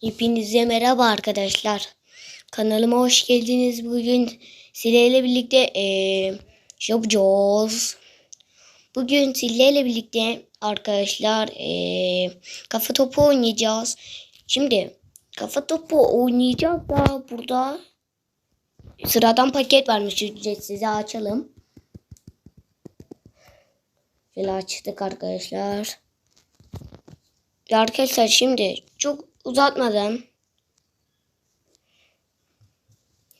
Hepinize merhaba arkadaşlar. Kanalıma hoş geldiniz. Bugün sizlerle birlikte şey yapacağız. Bugün sizlerle birlikte arkadaşlar eee, kafa topu oynayacağız. Şimdi kafa topu oynayacağız da burada sıradan paket varmış ücretsiz açalım. Şöyle açtık arkadaşlar. Arkadaşlar şimdi çok uzatmadan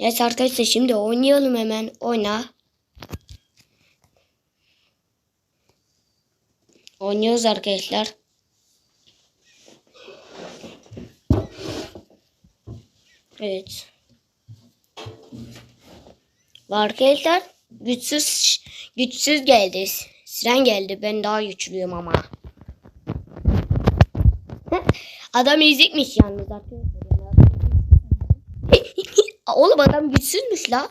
Neyse arkadaşlar şimdi oynayalım hemen. Oyna. Oynuyoruz arkadaşlar. Evet. Ve arkadaşlar güçsüz güçsüz geldi. Siren geldi. Ben daha güçlüyüm ama. Adam ezikmiş yalnız arkadaşlar. Oğlum adam güçsüzmüş la.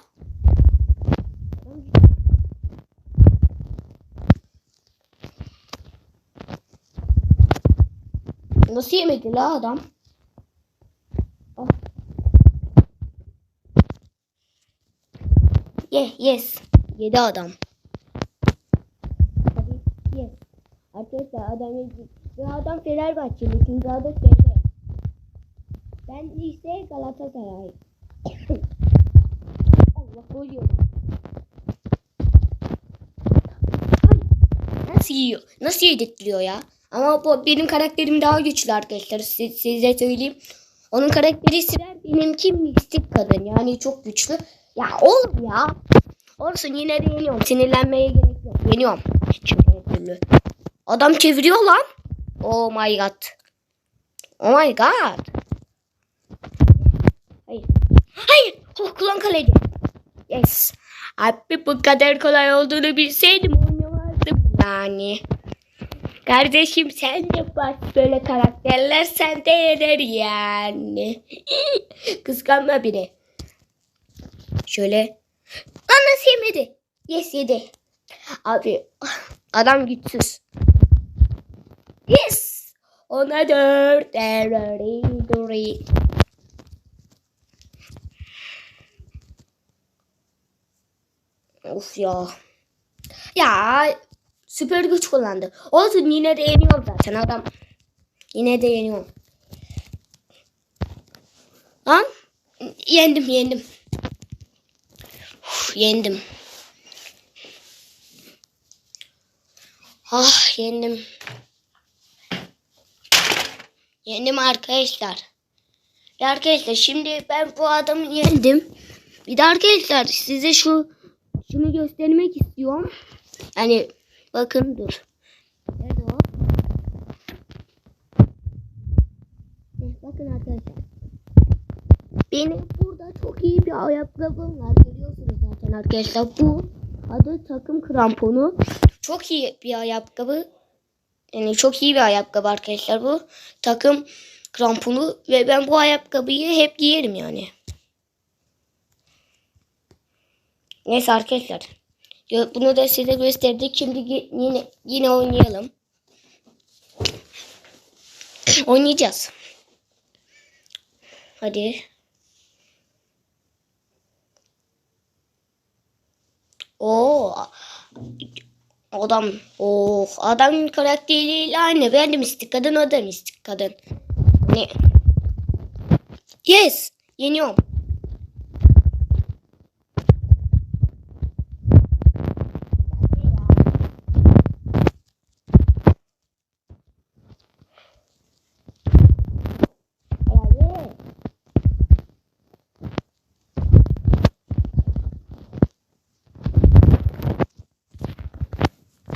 Nasıl yemedi la adam? Ah. Ye, yes. Yedi adam. Yes. Arkadaşlar adam yedi. Ve adam Fenerbahçeli çünkü adı Fener. Ben ise Galatasaray. Allah koyuyor. Nasıl yiyor? Nasıl yedirtiyor ya? Ama bu benim karakterim daha güçlü arkadaşlar. Siz, size söyleyeyim. Onun karakteri Siren benimki mistik kadın. Yani çok güçlü. Ya oğlum ya. Olsun yine de yeniyorum. Sinirlenmeye gerek yok. Yeniyorum. Adam çeviriyor lan. Oh my god. Oh my god. Hayır. Hayır. Oh, kulağım kaleci. Yes. Abi bu kadar kolay olduğunu bilseydim oynamazdım yani. Kardeşim sen de bak böyle karakterler sende yener yani. Kıskanma biri. Şöyle. Lan nasıl yemedi? Yes yedi. Abi adam güçsüz. Yes. Ona dört. Dori, dori. Of ya. Ya süper güç kullandı. Olsun yine de yeniyorum zaten adam. Yine de yeniyorum. Lan yendim yendim. Uf, yendim. Ah yendim. Yendim arkadaşlar. Arkadaşlar şimdi ben bu adamı yendim. Bir de arkadaşlar size şu şunu göstermek istiyorum. Yani bakın dur. Nerede o? Bakın arkadaşlar. Benim burada çok iyi bir ayakkabım var. Görüyorsunuz zaten arkadaşlar. Bu adı takım kramponu. Çok iyi bir ayakkabı. Yani çok iyi bir ayakkabı arkadaşlar bu. Takım kramponu ve ben bu ayakkabıyı hep giyerim yani. Neyse arkadaşlar. Bunu da size gösterdik. Şimdi yine yine oynayalım. Oynayacağız. Hadi. Oo. Adam. Oh. Adam karakteriyle aynı. Ben de mistik kadın. O da mistik kadın. Ne? Yes. Yeniyorum.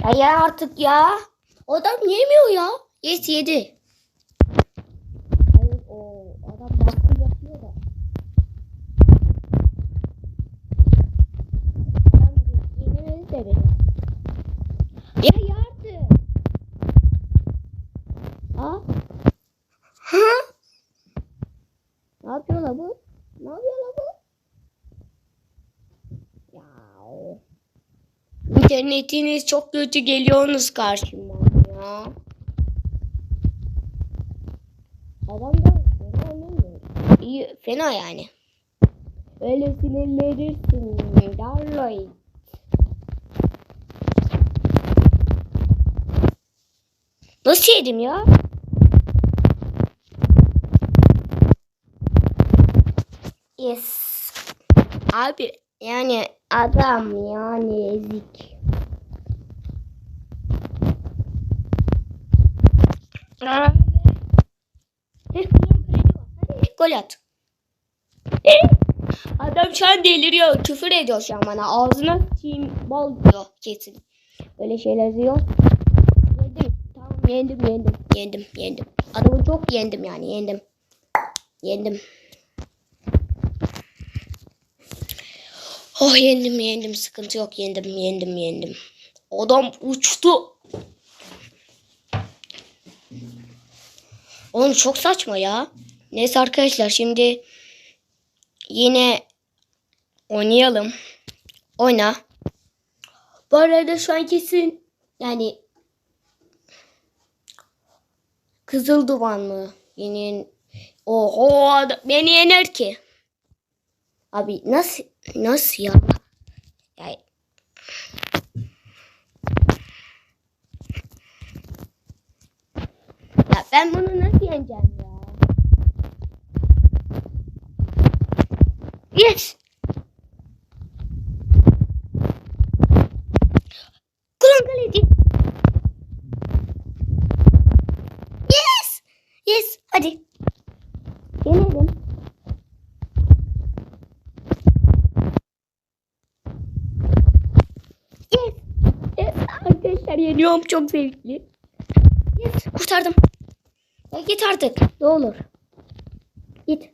Hadi. Ya artık ya. Adam yemiyor ya. Yes yedi. Hayır o adam baskı yapıyor da. Adam yemedi de beni. Ya yardım. Ha? Ha? Ne yapıyor la bu? Ne yapıyor la bu? Ya. o. İnternetiniz çok kötü geliyorsunuz karşıma ya. Adam da beni iyi fena yani. Öyle sinirlenirsin. Darlayın. Nasıl yedim ya? Yes. Abi yani adam yani ezik. Aa. Heh, Hadi, Gol at. Adam şu an deliriyor. Küfür ediyor şu an bana. Ağzına kim bal diyor kesin. Öyle şeyler diyor. Yendim. Tamam yendim yendim. Yendim yendim. Adamı çok yendim yani yendim. Yendim. Oh yendim yendim sıkıntı yok yendim yendim yendim. Adam uçtu. Oğlum çok saçma ya. Neyse arkadaşlar şimdi yine oynayalım. Oyna. Bu arada şu an kesin yani Kızıl Duman mı? Yeni Oho beni yener ki. Abi nasıl nasıl ya? Yani Ya ben bunu nasıl yeneceğim ya? Yes. Kur'an kaleci. Yes. Yes. Hadi. Yenelim. Yes. Yes. Arkadaşlar yeniyorum. Çok zevkli. Yes. Kurtardım. Ya git artık. Ne olur. Git.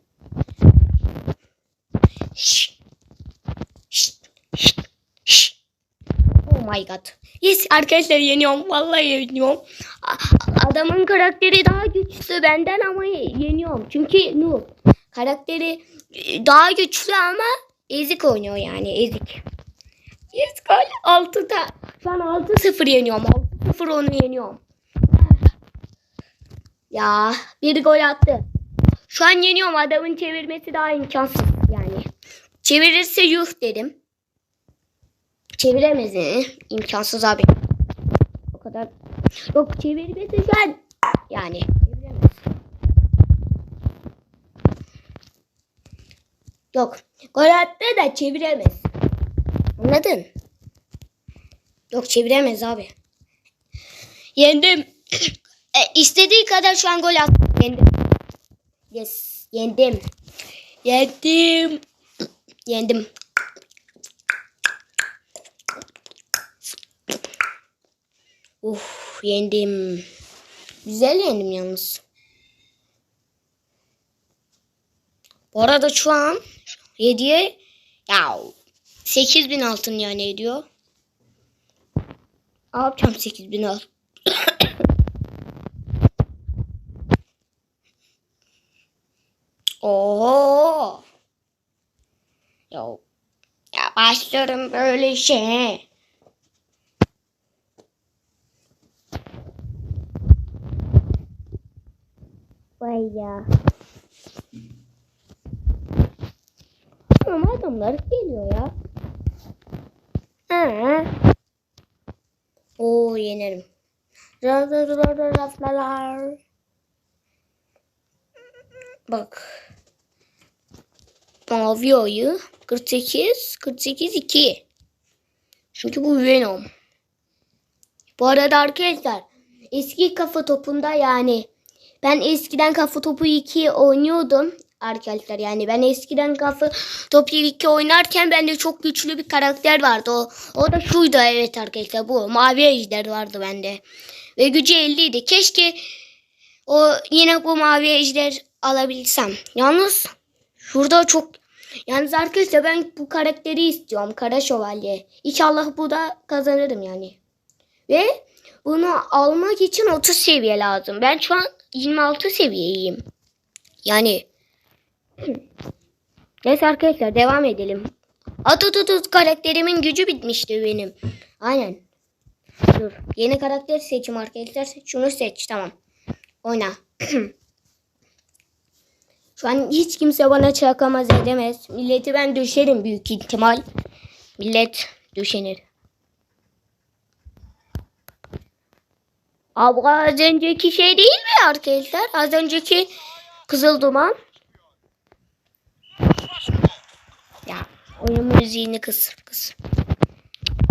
Oh my god. Yes arkadaşlar yeniyorum. Vallahi yeniyorum. Adamın karakteri daha güçlü benden ama yeniyorum. Çünkü noob. Karakteri e, daha güçlü ama ezik oynuyor yani ezik. Yes gol 6'da. Şu an 6-0 yeniyorum. 6-0 onu yeniyorum. Ya bir gol attı. Şu an yeniyorum. Adamın çevirmesi daha imkansız yani. Çevirirse yuh dedim. Çeviremez mi? İmkansız abi. O kadar. Yok çevirmesi an yani. Çeviremez. Yok. Gol attı da çeviremez. Anladın? Yok çeviremez abi. Yendim. E, istediği kadar şu an gol attı. Yendim. Yes. Yendim. Yendim. Yendim. Uf yendim. Güzel yendim yalnız. Bu arada şu an hediye ya 8000 altın yani ediyor. Ne yapacağım 8000 altın? Oho. Ya, ya başlarım böyle şeye. Vay ya. Ama adamlar geliyor ya. Ha. Oo yenerim. Ra- ra- ra- ra- Raflalar. Bak. Mavi ayı 48 48 2. Çünkü bu Venom. Bu arada arkadaşlar eski kafa topunda yani ben eskiden kafa topu 2 oynuyordum arkadaşlar. Yani ben eskiden kafa topu 2 oynarken bende çok güçlü bir karakter vardı. O, o da şuydu evet arkadaşlar bu. Mavi ejder vardı bende. Ve gücü 50 idi. Keşke o yine bu mavi ejder alabilsem. Yalnız şurada çok Yalnız arkadaşlar ben bu karakteri istiyorum. Kara şövalye. İnşallah bu da kazanırım yani. Ve bunu almak için 30 seviye lazım. Ben şu an 26 seviyeyim. Yani Neyse arkadaşlar devam edelim. Atututut karakterimin gücü bitmişti benim. Aynen. Dur. Yeni karakter seçim arkadaşlar. Şunu seç tamam. Oyna. Şu an hiç kimse bana çakamaz edemez. Milleti ben düşerim büyük ihtimal. Millet düşünür. Abla az önceki şey değil mi arkadaşlar? Az önceki kızıl duman. Ya oyun müziğini kız kız.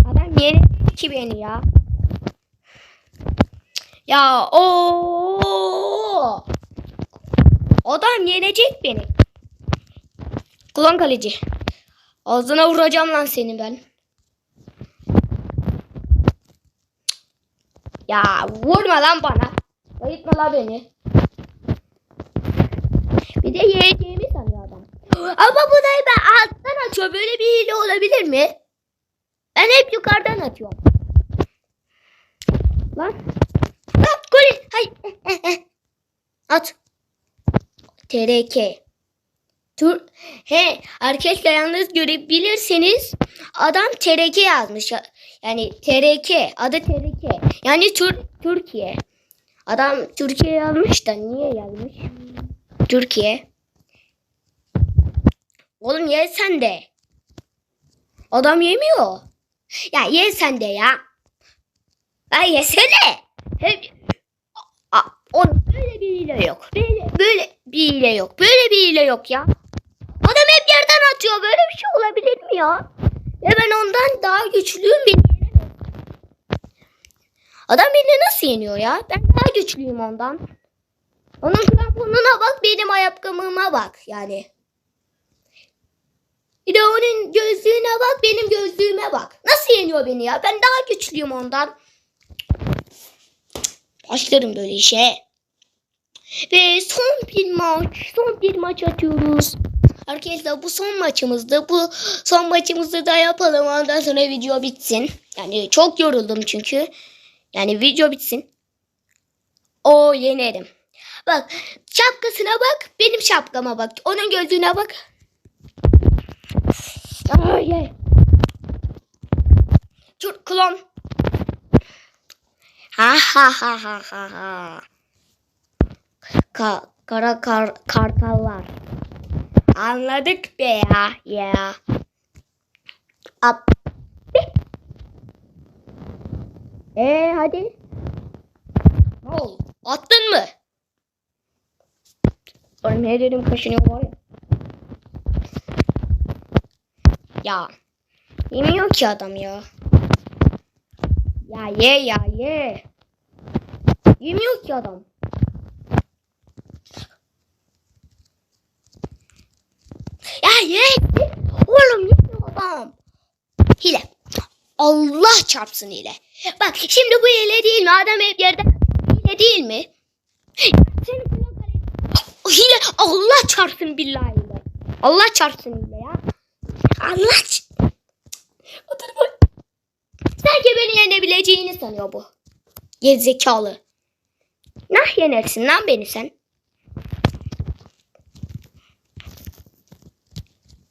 Adam yenildi ki beni ya. Ya o Adam yenecek beni. Kullan kaleci. Ağzına vuracağım lan seni ben. Ya vurma lan bana. Bayıtma lan beni. Bir de yiyeceğimi sanıyor adam. Ama bu da ben alttan atıyor. Böyle bir hile olabilir mi? Ben hep yukarıdan atıyorum. Lan. Lan golü. Hay. TRK. Tur he arkadaşlar yalnız görebilirseniz adam TRK yazmış. Yani TRK adı TRK. Yani Tur Türkiye. Adam Türkiye yazmış da niye yazmış? Türkiye. Oğlum ye sen de. Adam yemiyor. Ya ye sen de ya. Ya yesene. Hep oğlum böyle bir hile yok. Böyle, böyle bir hile yok. Böyle bir hile yok ya. Adam hep yerden atıyor. Böyle bir şey olabilir mi ya? Ve ben ondan daha güçlüyüm. Beni. Adam beni nasıl yeniyor ya? Ben daha güçlüyüm ondan. Onun kramponuna bak benim ayakkabıma bak yani. Bir de onun gözlüğüne bak benim gözlüğüme bak. Nasıl yeniyor beni ya? Ben daha güçlüyüm ondan. Başlarım böyle işe. Ve son bir maç. Son bir maç atıyoruz. Arkadaşlar bu son maçımızdı. Bu son maçımızı da yapalım. Ondan sonra video bitsin. Yani çok yoruldum çünkü. Yani video bitsin. O yenerim. Bak şapkasına bak. Benim şapkama bak. Onun gözlüğüne bak. Ay. Dur klon. Ha ha ha ha ha ha. Ka kara kar kartallar. Anladık be ya. Ya. Up. Ee hadi. Oldu? Attın mı? Ay ne dedim kaşınıyor var ya. Ya. Yemiyor ki adam ya. Ya ye ya ye. Yemiyor ki adam. Ye. Oğlum yemiyor adam. Hile. Allah çarpsın hile. Bak şimdi bu hile değil mi? Adam hep yerden hile değil mi? Hile. Allah çarpsın billahi hile. Allah çarpsın hile ya. Allah ç- Otur bak. Sanki beni yenebileceğini sanıyor bu. Gerizekalı. Nah yenersin lan beni sen.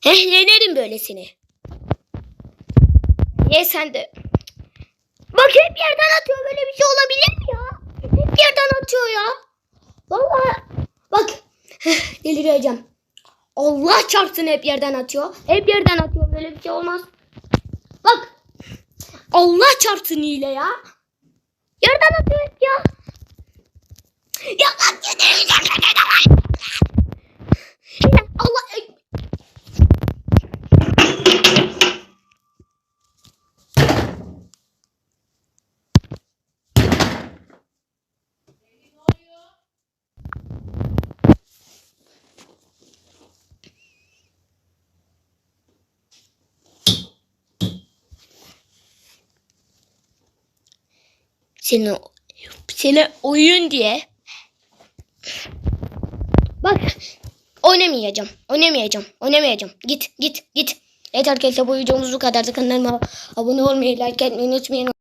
Heh yenerim böylesini. Ye sen de. Bak hep yerden atıyor böyle bir şey olabilir mi ya? Hep yerden atıyor ya. Vallahi bak delireceğim. Allah çarpsın hep yerden atıyor. Hep yerden atıyor böyle bir şey olmaz. Bak Allah çarpsın hile ya. Yerden atıyor hep ya. Ya bak Yine Allah seni seni oyun diye. Bak oynamayacağım oynamayacağım oynamayacağım. Git git git. Evet arkadaşlar bu videomuz bu kadardı. Kanalıma abone olmayı like etmeyi unutmayın